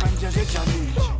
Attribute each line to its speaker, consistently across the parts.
Speaker 1: bence rekabetçi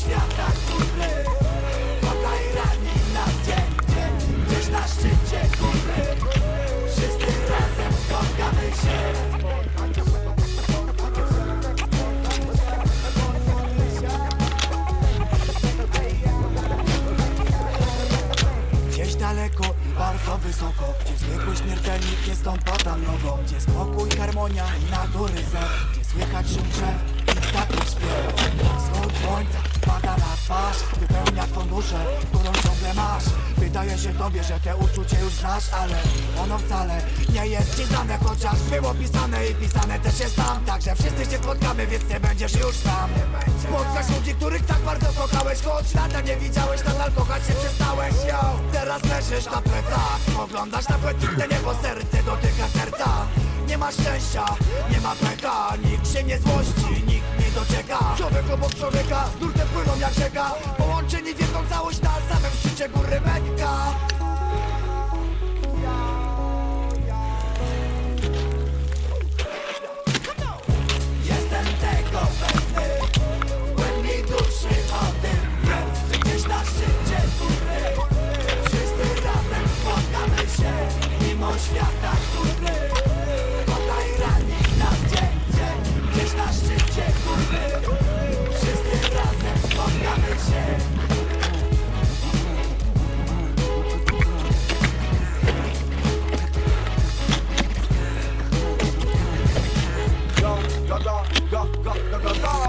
Speaker 1: świata góry i rani nas dzień dzień Gdzieś na szczycie góry Błękitne niebo, serce dotyka serca. Nie ma szczęścia, nie ma pecha Nikt się nie złości, nikt nie docieka. Człowiek obok człowieka, z nurtem płyną jak rzeka. Połączeni w jedną całość na samym szczycie góry Mekka. Jestem tego pewny. W głębi duszy o tym wiem. Gdzieś na szczycie razem spotkamy się świata, kurwy Podaj rannych na wdzięcie Gdzieś na szczycie, kurwy Wszyscy razem spotkamy się Go, go, go, go, go, go, go, go.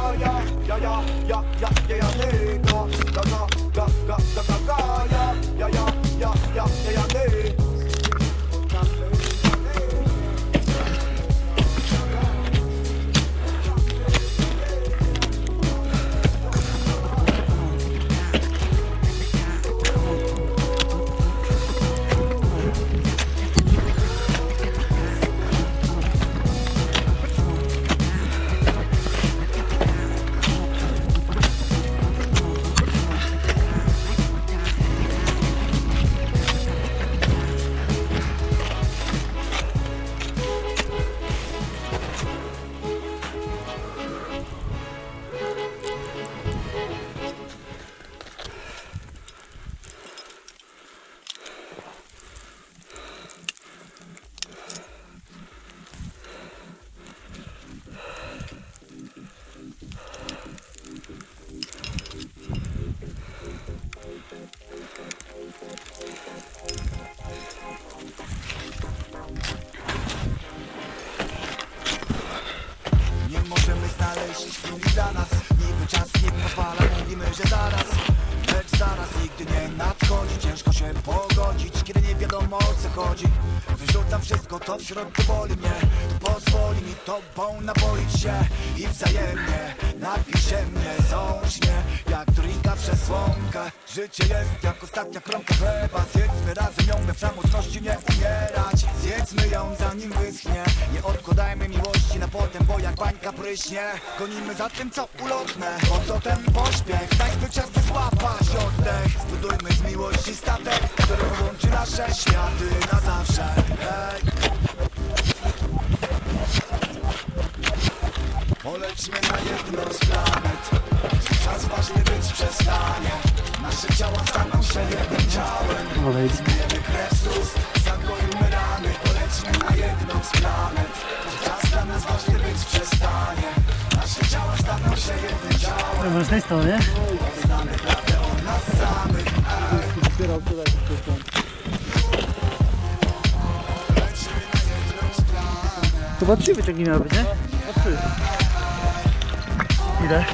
Speaker 1: Życie jest jak ostatnia kromka chleba. Zjedzmy razem ją, by w samotności nie umierać. Zjedzmy ją zanim wyschnie. Nie odkładajmy miłości na potem, bo jak bańka pryśnie Gonimy za tym co ulotne. Po co ten pośpiech? Dajmy czas by złapać oddech. Zbudujmy z miłości statek Który połączy nasze światy na zawsze. Hej Polećmy na jedną z planet Czas ważny być przestanie Nasz
Speaker 2: Nasze ciała staną się jednym ciałem. Zmieniemy krew z ust, zagoimy rany Polecimy na jedną z planet Czas dla nas ważny być przestanie Nasze ciała staną się jednym ciałem
Speaker 3: Może z tej strony?
Speaker 2: Znamy prawdę o nas samych Lecimy na jedną z planet
Speaker 3: Chyba trzy wyciągi miały być, nie? O. Ile?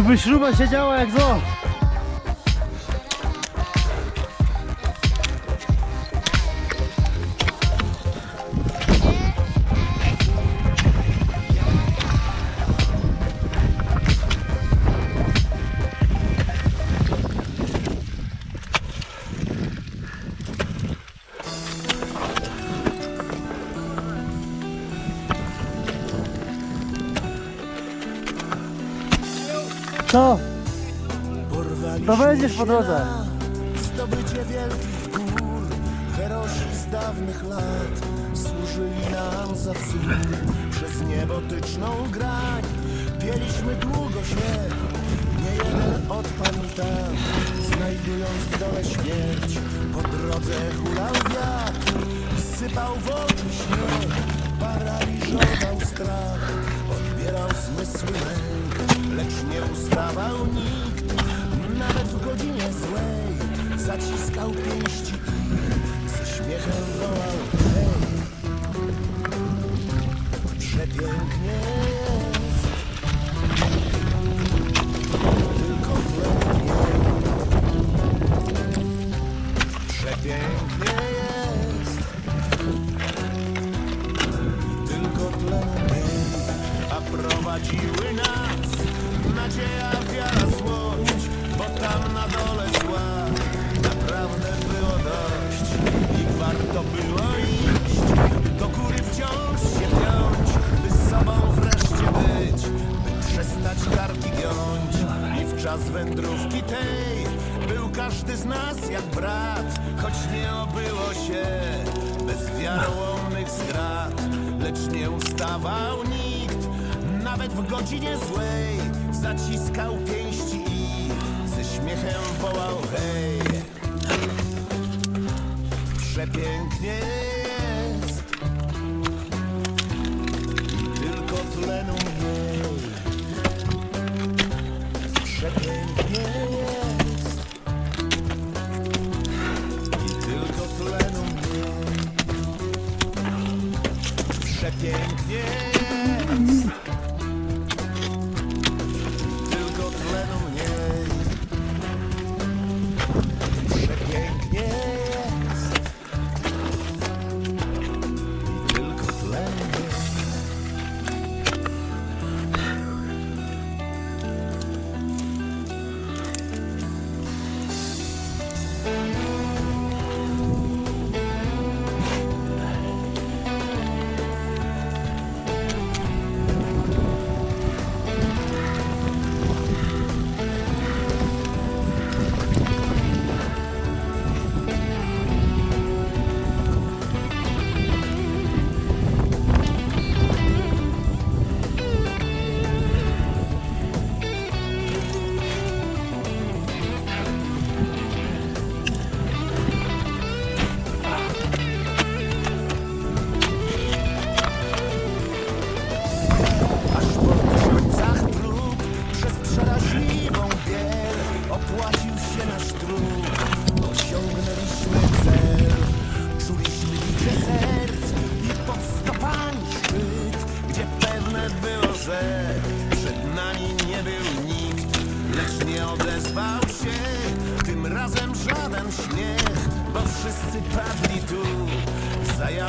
Speaker 4: Tu
Speaker 3: by śruba siedziała jak zo. Co? To będziesz po drodze.
Speaker 2: Zdobycie wielkich gór Herosi z dawnych lat Służyli nam za wzór Przez niebotyczną grań Pieliśmy długo się Nie jeden odpadł tam Znajdując w dole śmierć Po drodze hulał wiatr Sypał w oczy śnieg Paraliżował strach Odbierał zmysły lęk Lecz nie ustawał nikt Nawet w godzinie złej Zaciskał pięści i Ze śmiechem wołał prowadziły nas Nadzieja, wiara, złość Bo tam na dole zła. Naprawdę było dość I warto było iść. Do góry wciąż się piąć By z sobą wreszcie być By przestać karki giąć. I w czas wędrówki tej Był każdy z nas jak brat. Choć nie obyło się Bez wiarołomnych zdrad Lecz nie ustawał nikt Nawet w godzinie złej. Zaciskał pięści i Ze śmiechem wołał hej. Przepięknie jest. I tylko tlenu mniej. Przepięknie jest. I tylko tlenu mniej. Przepięknie jest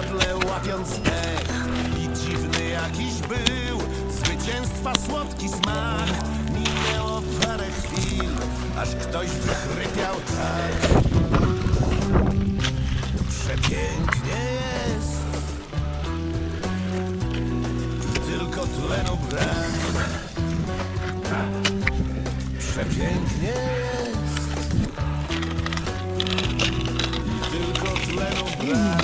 Speaker 2: zadle łapiąc pech. I dziwny jakiś był Zwycięstwa słodki smak. Minęło parę chwil Aż ktoś wychrypiał tak. Przepięknie jest. Tylko tlenu brak Przepięknie jest. Tylko tlenu brak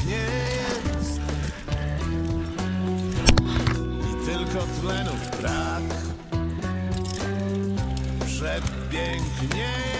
Speaker 2: pięknie jest. I tylko tlenów brak. Przepięknie jest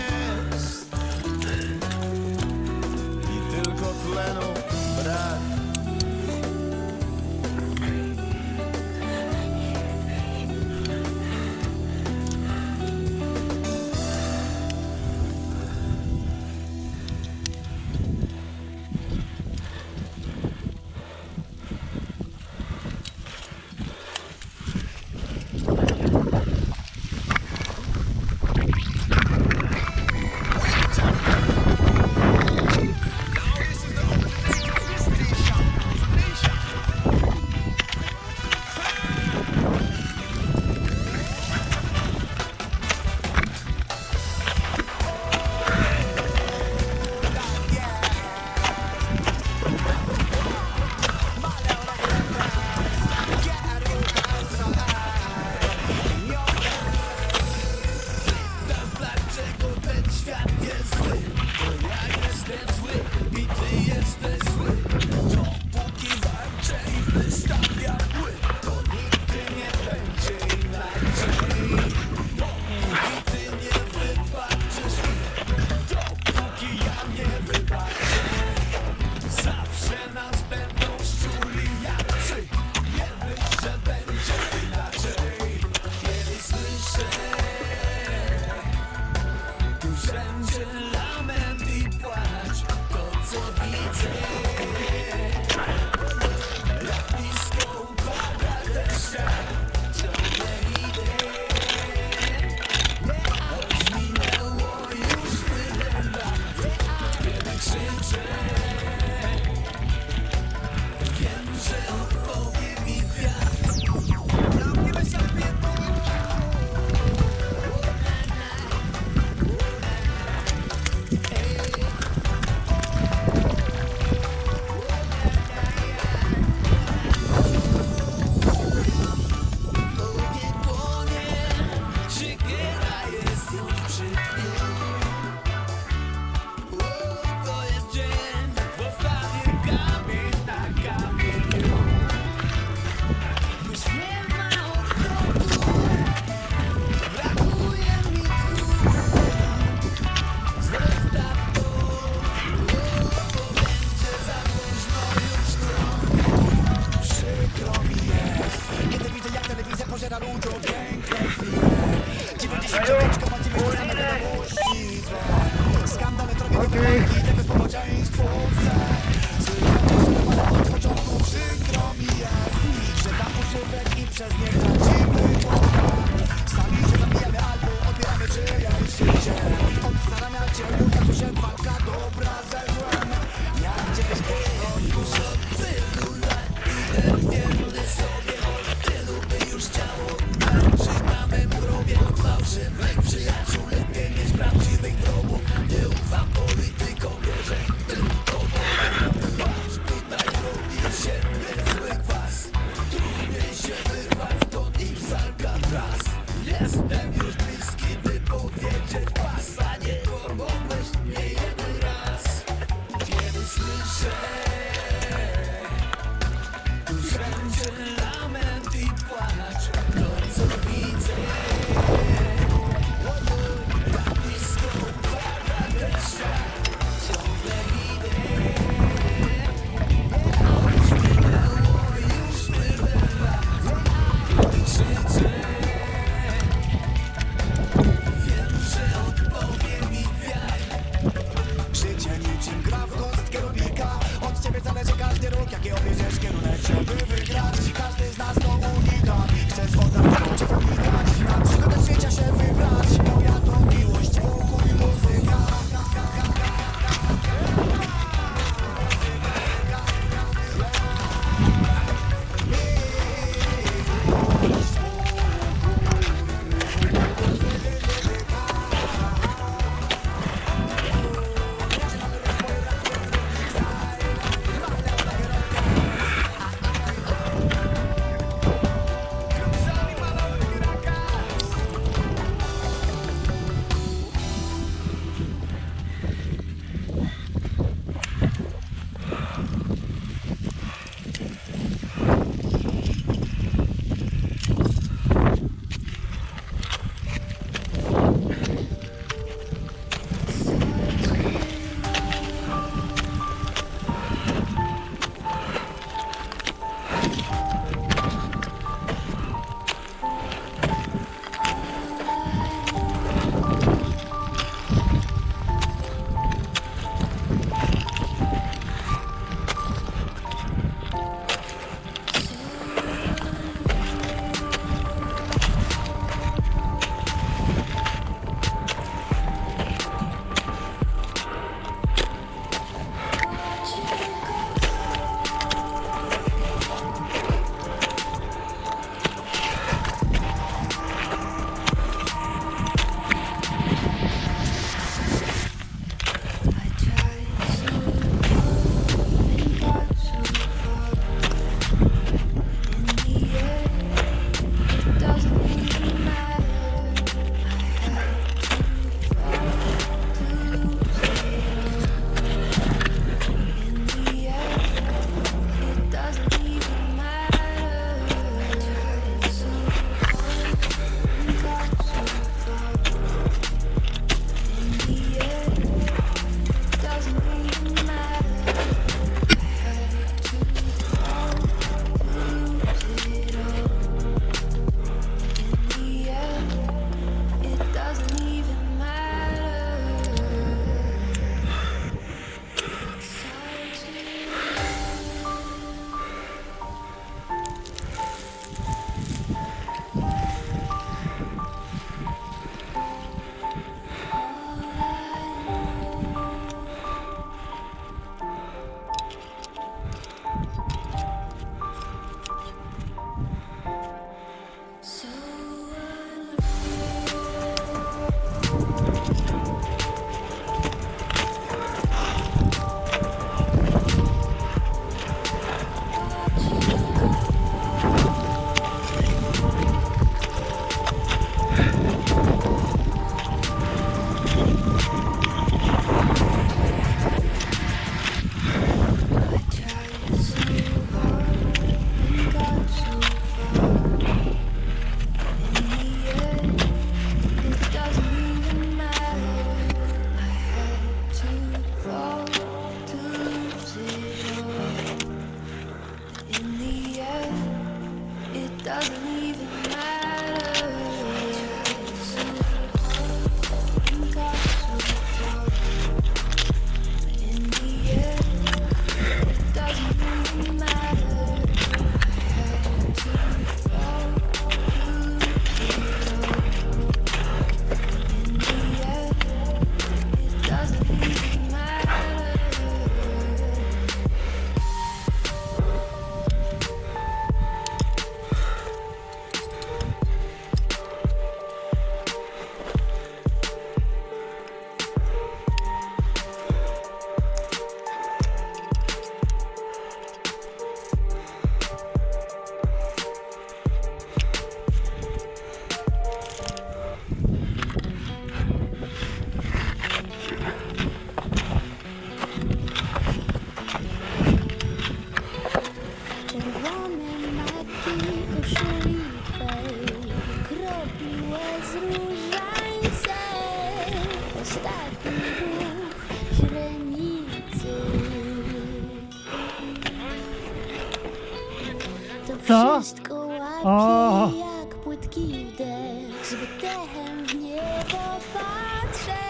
Speaker 3: z wydechem w niebo patrzę,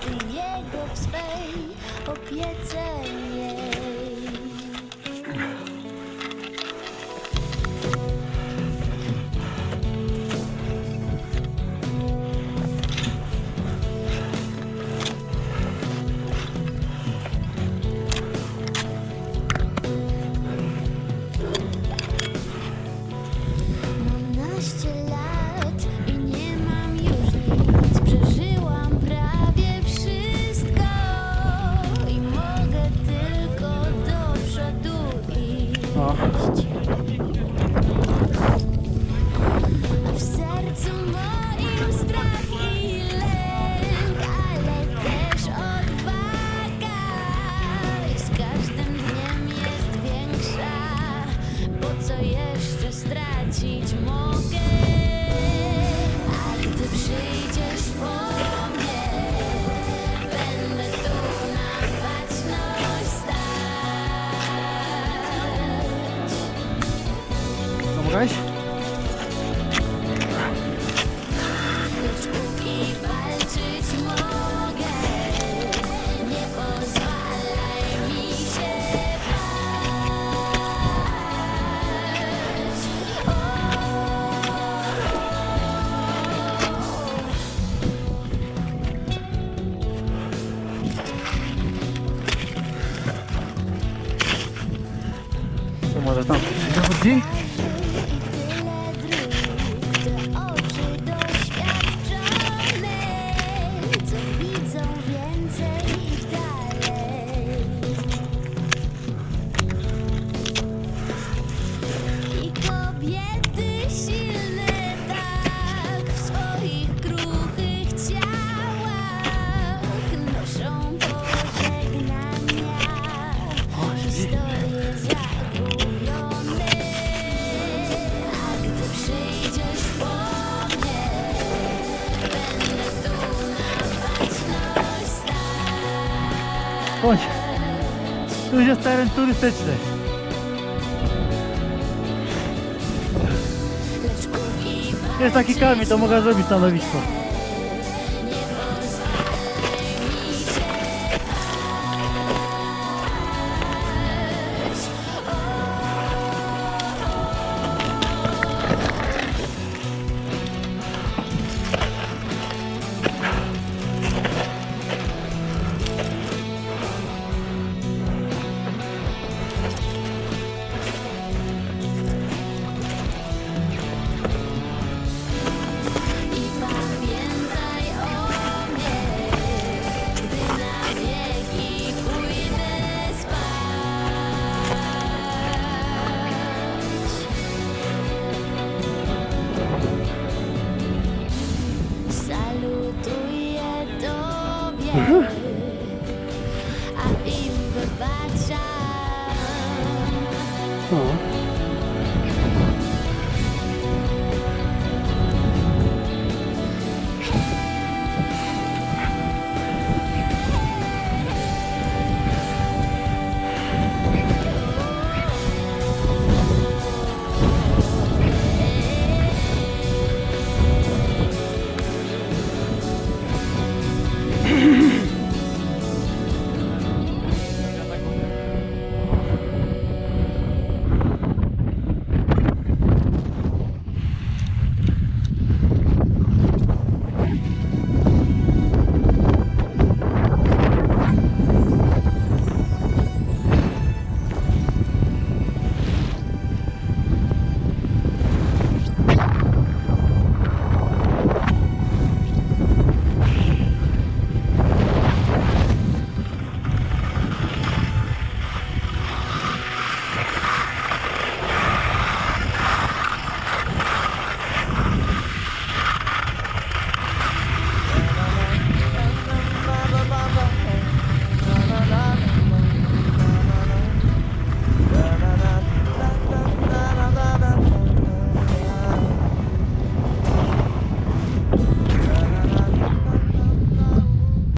Speaker 3: Ty jego w swej opiece 着急。fantastyczny. Jest
Speaker 4: taki kamień, to mogę zrobić stanowisko. Yeah.